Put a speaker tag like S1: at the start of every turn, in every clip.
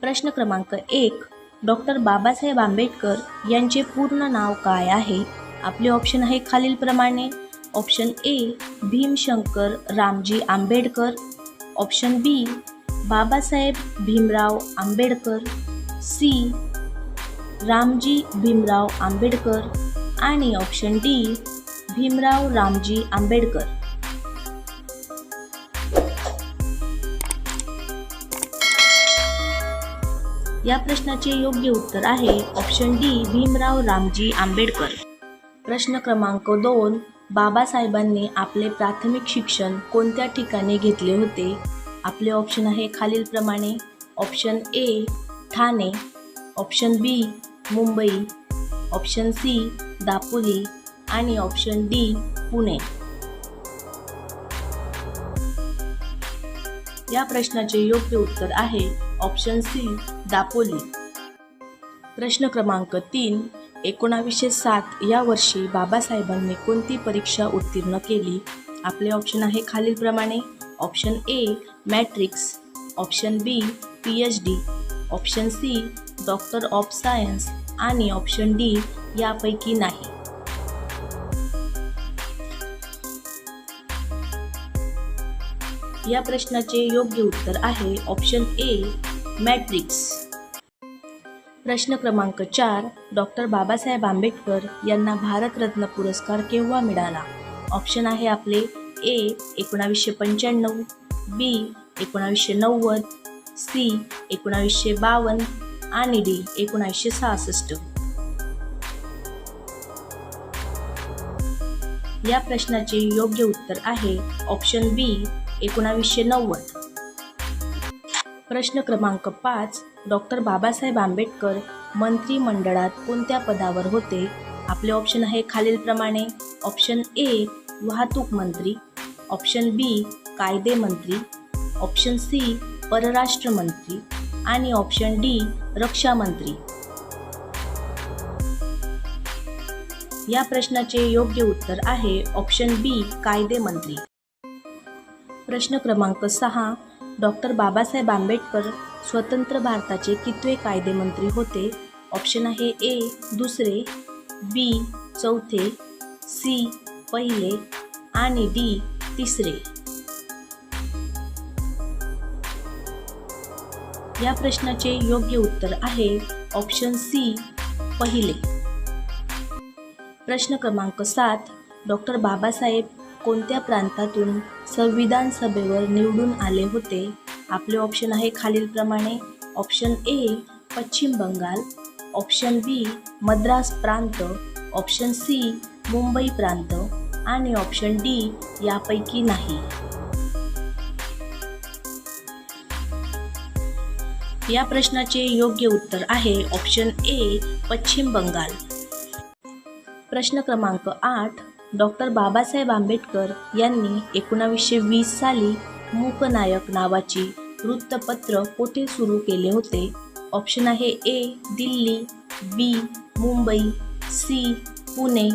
S1: प्रश्न क्रमांक एक. डॉक्टर बाबासाहेब आंबेडकर यांचे पूर्ण नाव काय आहे? आपले ऑप्शन आहे खालीलप्रमाणे. Option A Bhimshankar Ramji Ambedkar. Option B Babasaheb Bhimrao Ambedkar. C Ramji Bhimrao Ambedkar. आणि ऑप्शन डी भीमराव रामजी आंबेडकर. या प्रश्नाचे योग्य उत्तर आहे ऑप्शन डी भीमराव रामजी आंबेडकर. प्रश्न क्रमांक दोन बाबासाहेबांनी आपले प्राथमिक शिक्षण कोणत्या ठिकाणी घेतले होते? आपले ऑप्शन आहे खालीलप्रमाणे option A Thane option B Mumbai option C Dapoli आणि ऑप्शन डी पुणे. या प्रश्नाचे योग्य उत्तर आहे ऑप्शन सी दापोली. प्रश्न क्रमांक तीन एकोणावीसशे सात या वर्षी बाबासाहेबांनी कोणती परीक्षा उत्तीर्ण केली? आपले ऑप्शन आहे खालीलप्रमाणे. Option A matrix option B P H D option C doctor of science आणि ऑप्शन डी यापैकी नाही. या प्रश्नाचे योग्य उत्तर आहे ऑप्शन ए मॅट्रिक्स. प्रश्न क्रमांक चार डॉक्टर बाबासाहेब आंबेडकर यांना भारतरत्न पुरस्कार केव्हा मिळाला? ऑप्शन आहे आपले ए एकोणावीसशे पंच्याण्णव बी एकोणावीसशे नव्वद सी एकोणावीसशे बावन्न आणि डी एकोणावीसशे सहासष्ट. या प्रश्नाचे योग्य उत्तर आहे ऑप्शन बी एकोणावीसशे नव्वद. प्रश्न क्रमांक पाच डॉक्टर बाबासाहेब आंबेडकर मंत्रिमंडळात कोणत्या पदावर होते? आपले ऑप्शन आहे खालीलप्रमाणे. ऑप्शन ए वाहतूक मंत्री. ऑप्शन बी कायदे मंत्री. ऑप्शन सी परराष्ट्र मंत्री. आणि ऑप्शन डी रक्षा मंत्री. या प्रश्नाचे योग्य उत्तर आहे ऑप्शन बी कायदे मंत्री. प्रश्न क्रमांक सहा डॉक्टर बाबासाहेब आंबेडकर स्वतंत्र भारताचे कितवे कायदेमंत्री होते? ऑप्शन आहे ए दुसरे बी चौथे सी पहिले आणि डी तिसरे. या प्रश्नाचे योग्य उत्तर आहे ऑप्शन सी पहिले. प्रश्न क्रमांक सात डॉक्टर बाबासाहेब कोणत्या प्रांतातून संविधान सभेवर निवडून आले होते? आपले ऑप्शन आहे खालीलप्रमाणे. ऑप्शन ए पश्चिम बंगाल. ऑप्शन बी मद्रास प्रांत. ऑप्शन सी मुंबई प्रांत. आणि ऑप्शन डी यापैकी नाही. या प्रश्नाचे योग्य उत्तर आहे ऑप्शन ए पश्चिम बंगाल. प्रश्न क्रमांक आठ डॉक्टर बाबासाहेब आंबेडकर यांनी एकोणावीसशे वीस साली मूकनायक नावाची वृत्तपत्र कोठे सुरू केले होते? ऑप्शन आहे A Delhi B Mumbai C Pune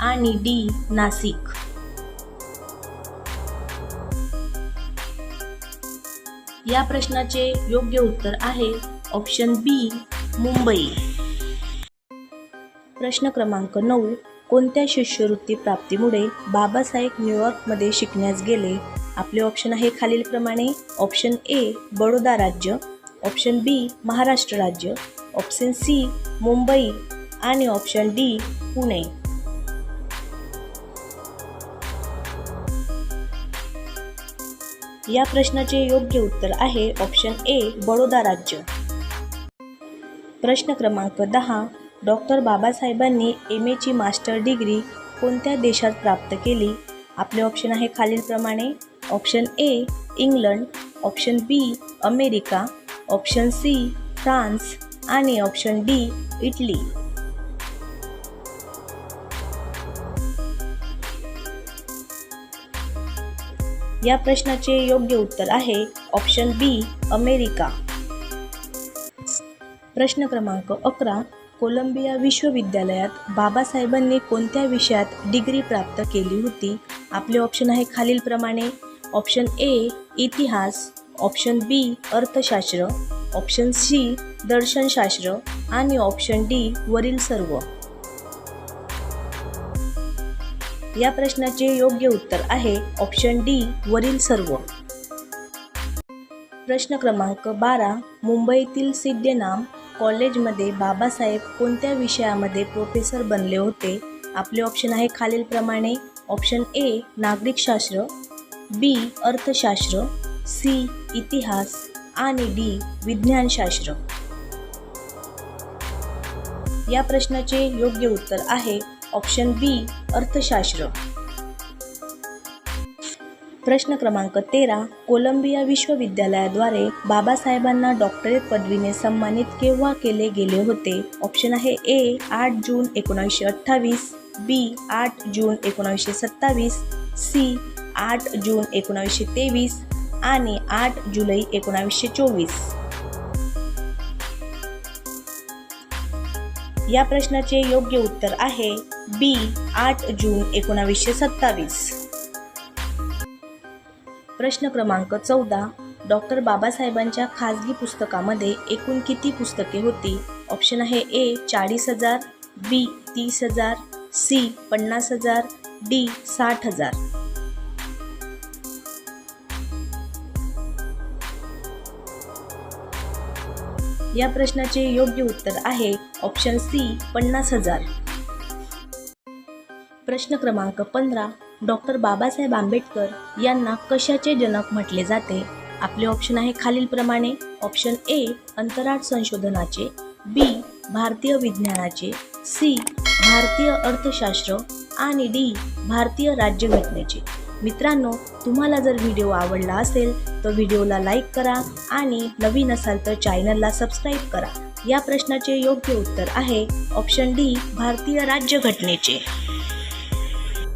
S1: आणि डी नाशिक. या प्रश्नाचे योग्य उत्तर आहे ऑप्शन बी मुंबई. प्रश्न क्रमांक नऊ कोणत्या शिष्यवृत्ती प्राप्तीमुळे बाबासाहेब न्यूयॉर्कमध्ये शिकण्यास गेले? आपले ऑप्शन आहे खालीलप्रमाणे. ऑप्शन ए बडोदा राज्य. ऑप्शन बी महाराष्ट्र राज्य. Option C Mumbai. आणि ऑप्शन डी पुणे. या प्रश्नाचे योग्य उत्तर आहे ऑप्शन ए बडोदा राज्य. प्रश्न क्रमांक दहा डॉक्टर बाबासाहेबांनी एम एची मास्टर डिग्री कोणत्या देशात प्राप्त केली? आपले ऑप्शन आहे खालीलप्रमाणे. Option A England. Option B America. Option C France. आणि ऑप्शन डी इटली. या प्रश्नाचे योग्य उत्तर आहे ऑप्शन बी अमेरिका. प्रश्न क्रमांक अकरा कोलंबिया विश्वविद्यालयात बाबासाहेबांनी कोणत्या विषयात डिग्री प्राप्त केली होती? आपले ऑप्शन आहे खालीलप्रमाणे. ऑप्शन ए इतिहास. ऑप्शन बी अर्थशास्त्र. ऑप्शन सी दर्शनशास्त्र. आणि ऑप्शन डी वरील सर्व. या प्रश्नाचे योग्य उत्तर आहे ऑप्शन डी वरील सर्व. प्रश्न क्रमांक बारा मुंबईतील सिद्धनाम कॉलेजमध्ये बाबासाहेब कोणत्या विषयामध्ये प्रोफेसर बनले होते? आपले ऑप्शन आहे खालीलप्रमाणे. ऑप्शन ए नागरिकशास्त्र बी अर्थशास्त्र. सी इतिहास. आणि डी विज्ञानशास्त्र या प्रश्नाचे योग्य उत्तर आहे ऑप्शन बी अर्थशास्त्र. प्रश्न क्रमांक तेरा कोलंबिया विश्वविद्यालयाद्वारे बाबासाहेबांना डॉक्टरेट पदवीने सन्मानित केव्हा केले गेले होते? ऑप्शन आहे ए आठ जून एकोणीसशे अठ्ठावीस बी आठ जून एकोणीसशे सत्तावीस सी आठ जून एकोणावीसशे तेवीस आणि आठ जुलै एकोणावीसशे चोवीस. या प्रश्नाचे योग्य उत्तर आहे बी आठ जून एकोणावीसशे सत्तावीस. प्रश्न क्रमांक चौदा डॉक्टर बाबासाहेबांच्या खाजगी पुस्तकामध्ये एकूण किती पुस्तके होती? ऑप्शन आहे ए चाळीस हजार बी तीस हजार सी पन्नास हजार डी साठ हजार. या प्रश्नाचे योग्य उत्तर आहे ऑप्शन सी पन्नास हजार. प्रश्न क्रमांक पंधरा डॉक्टर बाबासाहेब आंबेडकर यांना कशाचे जनक म्हटले जाते? आपले ऑप्शन आहे खालीलप्रमाणे. ऑप्शन ए अंतराळ संशोधनाचे. बी भारतीय विज्ञानाचे. सी भारतीय अर्थशास्त्र. आणि डी भारतीय राज्यघटनेचे. मित्रांनो तुम्हाला जर व्हिडिओ आवडला असेल तर व्हिडिओला लाईक करा आणि नवीन असाल तर चॅनलला सबस्क्राईब करा. या प्रश्नाचे योग्य उत्तर आहे ऑप्शन डी भारतीय राज्यघटनेचे.